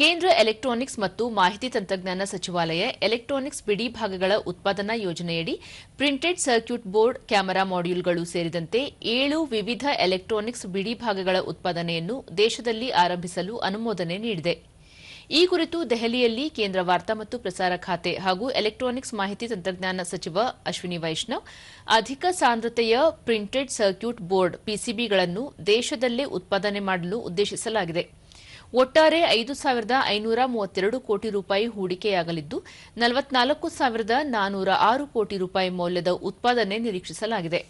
ಕೇಂದ್ರ ಎಲೆಕ್ಟ್ರಾನಿಕ್ಸ್ ಮತ್ತು ಮಾಹಿತಿ ತಂತ್ರಜ್ಞಾನ ಸಚಿವಾಲಯ ಎಲೆಕ್ಟ್ರಾನಿಕ್ಸ್ ಬಿಡಿ ಭಾಗಗಳ ಉತ್ಪಾದನಾ ಯೋಜನೆಯಡಿ ಪ್ರಿಂಟೆಡ್ ಸರ್ಕ್ಯೂಟ್ ಬೋರ್ಡ್, ಕ್ಯಾಮೆರಾ ಮಾಡ್ಯೂಲ್ಗಳು ಸೇರಿದಂತೆ ಏಳು ವಿವಿಧ ಎಲೆಕ್ಟ್ರಾನಿಕ್ಸ್ ಬಿಡಿ ಭಾಗಗಳ ಉತ್ಪಾದನೆಯನ್ನು ದೇಶದಲ್ಲಿ ಆರಂಭಿಸಲು ಅನುಮೋದನೆ ನೀಡಿದೆ. ಈ ಕುರಿತು ದೆಹಲಿಯಲ್ಲಿ ಕೇಂದ್ರ ವಾರ್ತಾ ಮತ್ತು ಪ್ರಸಾರ ಖಾತೆ ಹಾಗೂ ಎಲೆಕ್ಟ್ರಾನಿಕ್ಸ್ ಮಾಹಿತಿ ತಂತ್ರಜ್ಞಾನ ಸಚಿವ ಅಶ್ವಿನಿ ವೈಷ್ಣವ್, ಅಧಿಕ ಸಾಂದ್ರತೆಯ ಪ್ರಿಂಟೆಡ್ ಸರ್ಕ್ಯೂಟ್ ಬೋರ್ಡ್, ಪಿಸಿಬಿಗಳನ್ನು ದೇಶದಲ್ಲೇ ಉತ್ಪಾದನೆ ಮಾಡಲು ಉದ್ದೇಶಿಸಲಾಗಿದೆ. ಒಟ್ಟಾರೆ ಐದು ಸಾವಿರದ ಐನೂರ ಮೂವತ್ತೆರಡು ಕೋಟಿ ರೂಪಾಯಿ ಹೂಡಿಕೆಯಾಗಲಿದ್ದು, ನಲವತ್ನಾಲ್ಕು ಸಾವಿರದ ನಾನೂರ ಆರು ಕೋಟಿ ರೂಪಾಯಿ ಮೌಲ್ಯದ ಉತ್ಪಾದನೆ ನಿರೀಕ್ಷಿಸಲಾಗಿದೆ.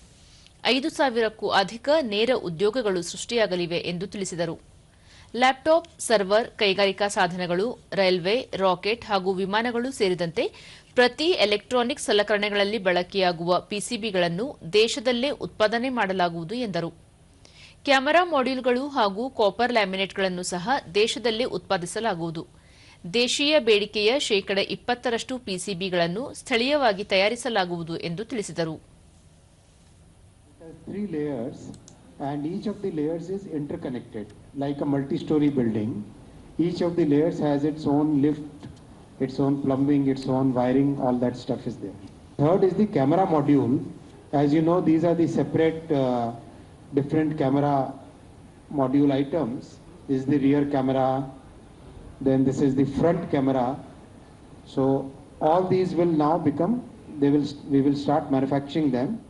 ಐದು ಸಾವಿರಕ್ಕೂ ಅಧಿಕ ನೇರ ಉದ್ಯೋಗಗಳು ಸೃಷ್ಟಿಯಾಗಲಿವೆ ಎಂದು ತಿಳಿಸಿದರು. ಲ್ಯಾಪ್ಟಾಪ್, ಸರ್ವರ್, ಕೈಗಾರಿಕಾ ಸಾಧನಗಳು, ರೈಲ್ವೆ, ರಾಕೆಟ್ ಹಾಗೂ ವಿಮಾನಗಳು ಸೇರಿದಂತೆ ಪ್ರತಿ ಎಲೆಕ್ಟ್ರಾನಿಕ್ ಸಲಕರಣೆಗಳಲ್ಲಿ ಬಳಕೆಯಾಗುವ ಪಿಸಿಬಿಗಳನ್ನು ದೇಶದಲ್ಲೇ ಉತ್ಪಾದನೆ ಮಾಡಲಾಗುವುದು ಎಂದರು. ಕ್ಯಾಮೆರಾ ಮಾಡ್ಯೂಲ್ಗಳು ಹಾಗೂ ಕಾಪರ್ ಲ್ಯಾಮಿನೇಟ್ಗಳನ್ನು ಸಹ ದೇಶದಲ್ಲೇ ಉತ್ಪಾದಿಸಲಾಗುವುದು ದೇಶೀಯ ಬೇಡಿಕೆಯ ಶೇಕಡ ಇಪ್ಪತ್ತರಷ್ಟು ಪಿಸಿಬಿಗಳನ್ನು ಸ್ಥಳೀಯವಾಗಿ ತಯಾರಿಸಲಾಗುವುದು ಎಂದು ತಿಳಿಸಿದರು and each of the layers is interconnected like a multi-story building. Each of the layers has its own lift, its own plumbing, its own wiring, all that stuff is there. Third is the camera module. As you know, these are the separate uh, different camera module items. This is the rear camera, then this is the front camera. So all these will now become, they will, we will start manufacturing them